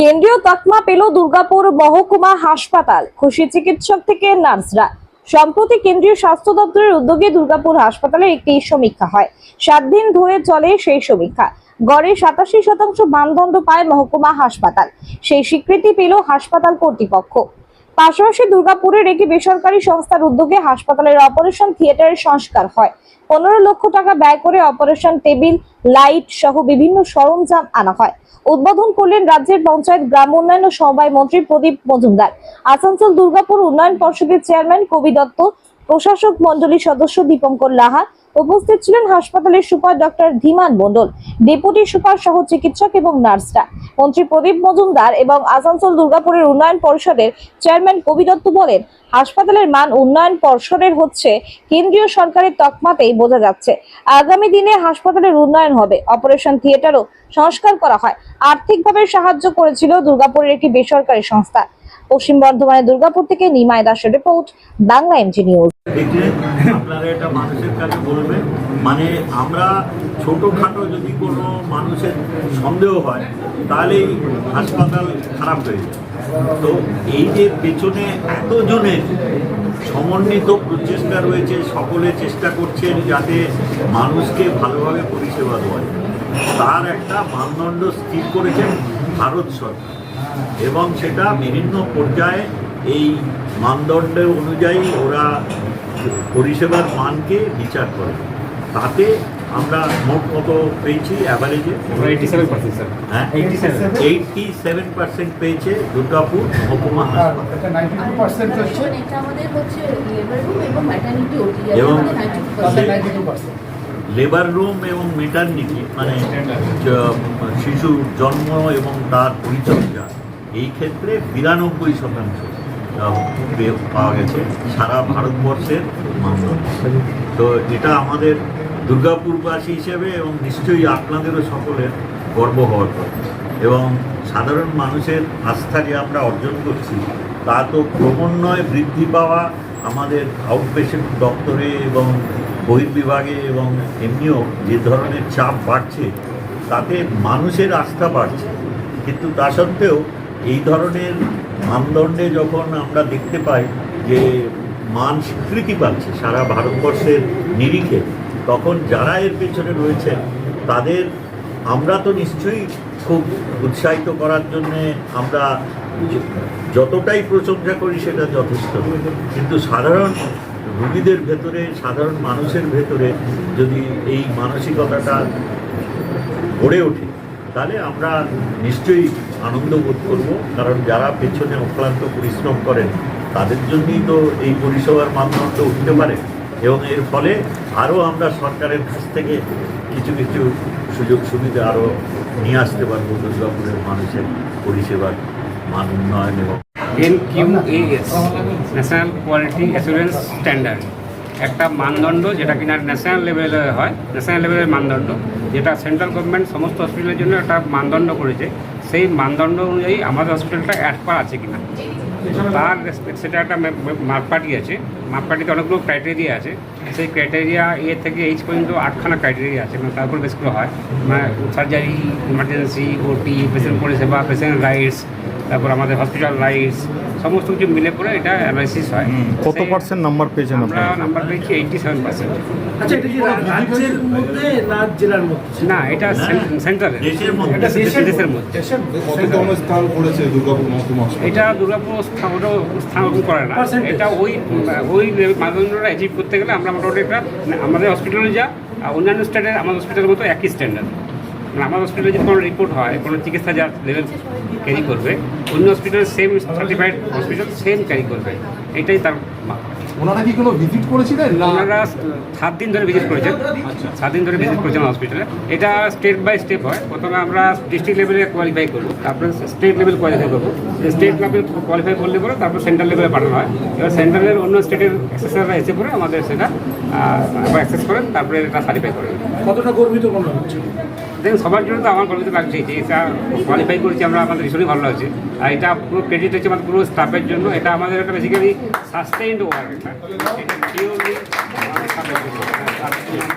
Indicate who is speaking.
Speaker 1: কেন্দ্রীয় তকমা পেল দুর্গাপুর মহকুমা হাসপাতাল। খুশি চিকিৎসক থেকে নার্সরা। সম্প্রতি কেন্দ্রীয় স্বাস্থ্য দপ্তরের উদ্যোগে দুর্গাপুর হাসপাতালে একটি সমীক্ষা হয়। সাত দিন ধরে চলে সেই সমীক্ষা। গড়ে সাতাশি শতাংশ মানদণ্ড পায় মহকুমা হাসপাতাল। সেই স্বীকৃতি পেল হাসপাতাল কর্তৃপক্ষ। পাশাপাশি দুর্গাপুরের একটি বেসরকারি সংস্থার উদ্যোগে হাসপাতালের অপারেশন থিয়েটারের সংস্কার হয়। পনেরো লক্ষ টাকা ব্যয় করে অপারেশন টেবিল, লাইট সহ বিভিন্ন সরঞ্জাম আনা হয়। উদ্বোধন করলেন রাজ্যের পঞ্চায়েত, গ্রাম উন্নয়ন ও সমবায় মন্ত্রী প্রদীপ মজুমদার। আসানসোল দুর্গাপুর উন্নয়ন পর্ষদের চেয়ারম্যান কবি দত্ত, প্রশাসক মন্ডলীর সদস্য দীপঙ্কর লাহা উপস্থিত ছিলেন হাসপাতালের super doctor Dhiman Mondal, deputy super সহ চিকিৎসক এবং নার্সরা। মন্ত্রী প্রদীপ মজুমদার এবং আসানসোল দুর্গাপুরের উন্নয়ন পরিষদের চেয়ারম্যান কবি দত্ত বলেন, হাসপাতালের মান উন্নয়ন পর্ষদের হচ্ছে কেন্দ্রীয় সরকারের তকমাতেই বোঝা যাচ্ছে। আগামী দিনে হাসপাতালের উন্নয়ন হবে। অপারেশন থিয়েটারও সংস্কার করা হয়। আর্থিকভাবে সাহায্য করেছিল দুর্গাপুরের একটি বেসরকারি সংস্থা। পশ্চিম বর্ধমানের দুর্গাপুর থেকে নিমায় দাসের রিপোর্ট, বাংলা এমজি নিউজ
Speaker 2: দেখলে আপনারা এটা মানুষের কাছে বলবেন মানে আমরা ছোটোখাটো যদি কোনো মানুষের সন্দেহ হয়, তাহলেই হাসপাতাল খারাপ হয়ে তো এই যে পেছনে এতজনের সমন্বিত প্রচেষ্টা রয়েছে, সকলে চেষ্টা করছেন যাতে মানুষকে ভালোভাবে পরিষেবা দেওয়া তার একটা মানদণ্ড স্থির করেছেন ভারত সরকার। এবং সেটা বিভিন্ন পর্যায়ে এই মানদণ্ড অনুযায়ী ওরা পরিষেবার মানকে বিচার করে। তাতে আমরা মোট কত পেয়েছি অ্যাভারেজে
Speaker 3: eighty seven percent sir 87
Speaker 2: eighty seven percent পেয়েছে দুর্গাপুর মহকুমা
Speaker 4: এবং
Speaker 2: লেবার রুম এবং মেটার্নিটি মানে শিশুর জন্ম এবং তার পরিচর্যা। এই ক্ষেত্রে বিরানব্বই শতাংশ পাওয়া গেছে সারা ভারতবর্ষের মানদণ্ড তো এটা আমাদের দুর্গাপুরবাসী হিসেবে এবং নিশ্চয়ই আপনাদেরও সকলের গর্ব হওয়ার কথা। এবং সাধারণ মানুষের আস্থা যে আমরা অর্জন করছি, তা তো ক্রমান্বয়ে বৃদ্ধি পাওয়া আমাদের আউটপেশেন্ট দপ্তরে এবং বহির্বিভাগে এবং এমনিও যে ধরনের চাপ বাড়ছে, তাতে মানুষের আস্থা বাড়ছে। কিন্তু তা সত্ত্বেও এই ধরনের মানদণ্ডে যখন আমরা দেখতে পাই যে মান স্বীকৃতি পাচ্ছে সারা ভারতবর্ষের নিরিখে, তখন যারা এর পেছনে রয়েছেন, তাদের আমরা তো নিশ্চয়ই খুব উৎসাহিত করার জন্যে আমরা যতটাই প্রশংসা করি সেটা যথেষ্ট। কিন্তু সাধারণ রুগীদের ভেতরে, সাধারণ মানুষের ভেতরে যদি এই মানসিকতাটা গড়ে ওঠে তাহলে আমরা নিশ্চয়ই আনন্দ বোধ করব, কারণ যারা পেছনে অক্লান্ত পরিশ্রম করেন, তাদের জন্যই তো এই পরিষেবার মানদণ্ড উঠতে পারে। এবং এর ফলে আরও আমরা সরকারের কাছ থেকে কিছু কিছু সুযোগ সুবিধা আরও নিয়ে আসতে পারব দুর্গাপুরের মানুষের পরিষেবার মান উন্নয়ন এবং
Speaker 3: NQAS national quality assurance standard একটা মানদণ্ড যেটা কিনা ন্যাশনাল লেভেলে হয় ন্যাশনাল লেভেলের মানদণ্ড, যেটা সেন্ট্রাল গভর্নমেন্ট সমস্ত হসপিটালের জন্য একটা মানদণ্ড করেছে। সেই মানদণ্ড অনুযায়ী আমাদের হসপিটালটা অ্যাড করা আছে কিনা। তার সেটা একটা মা- মা- মাপকাঠি আছে। মাপকাঠিতে অনেকগুলো ক্রাইটেরিয়া আছে। সেই ক্রাইটেরিয়া এ থেকে এইচ পর্যন্ত আটখানা ক্রাইটেরিয়া আছে। মানে তার উপর বেশ করে হয়। মানে সার্জারি ইমার্জেন্সি ওটি পেশেন্ট পরিষেবা পেশেন্ট রাইটস তারপর আমাদের হসপিটাল রাইটস সমস্ত কিছু মিলে করে এটা অ্যানালাইসিস হয়।
Speaker 5: কত পার্সেন্ট নাম্বার পেয়েছেন
Speaker 3: আমরা
Speaker 5: আপনারা?
Speaker 3: নাম্বার পেয়েছি এইটটি সেভেন পার্সেন্ট
Speaker 6: আচ্ছা এটা কি রাজ্যের মধ্যে না জেলার মধ্যে?
Speaker 3: না এটা
Speaker 2: মধ্যে।
Speaker 6: এটা দেশের
Speaker 3: মধ্যে।
Speaker 5: স্থান দুর্গাপুর মহকুমা
Speaker 3: এটা দুর্গাপুর স্থাপন স্থাপন করে না। এটা ওই ওই মানদণ্ডটা অ্যাচিভ করতে গেলে আমরা মোটামুটি একটা মানে আমাদের হসপিটালে যা আর অন্যান্য স্টেটের আমাদের হসপিটালের মতো একই স্ট্যান্ডার্ড মানে আমার হসপিটালে যদি কোনো রিপোর্ট হয় কোনো চিকিৎসা যা লেভেল ক্যারি করবে অন্য হসপিটালের same certified hospital same carry করবে এটাই তার।
Speaker 5: ওনারা কি কোনো ভিজিট করেছিলেন? না?
Speaker 3: ওনারা সাত দিন ধরে ভিজিট করেছেন সাত দিন ধরে ভিজিট করেছেন হসপিটালে এটা স্টেপ বাই স্টেপ হয়। প্রথমে আমরা ডিস্ট্রিক্ট লেভেলে কোয়ালিফাই করব। তারপরে স্টেট লেভেল কোয়ালিফাই করব। স্টেট লেভেল কোয়ালিফাই করলে পরে তারপর সেন্ট্রাল লেভেলে পাঠানো হয়। এবার সেন্ট্রালের অন্য স্টেটের অ্যাক্সেসাররা এসে পরে আমাদের সেটা অ্যাক্সেস করেন। তারপরে এটা সার্টিফাই করেন
Speaker 6: কতটা গর্বিত মনে হচ্ছে?
Speaker 3: দেখুন সবার জন্য তো আমার গর্বিত লাগছে যে এটা কোয়ালিফাই করেছি আমরা আমাদের ভীষণই ভালো লাগছে। আর এটা পুরো ক্রেডিট হচ্ছে আমাদের পুরো স্টাফের জন্য। এটা আমাদের একটা বেসিক্যালি সাস্টেইনড ওয়ার্ক 先生。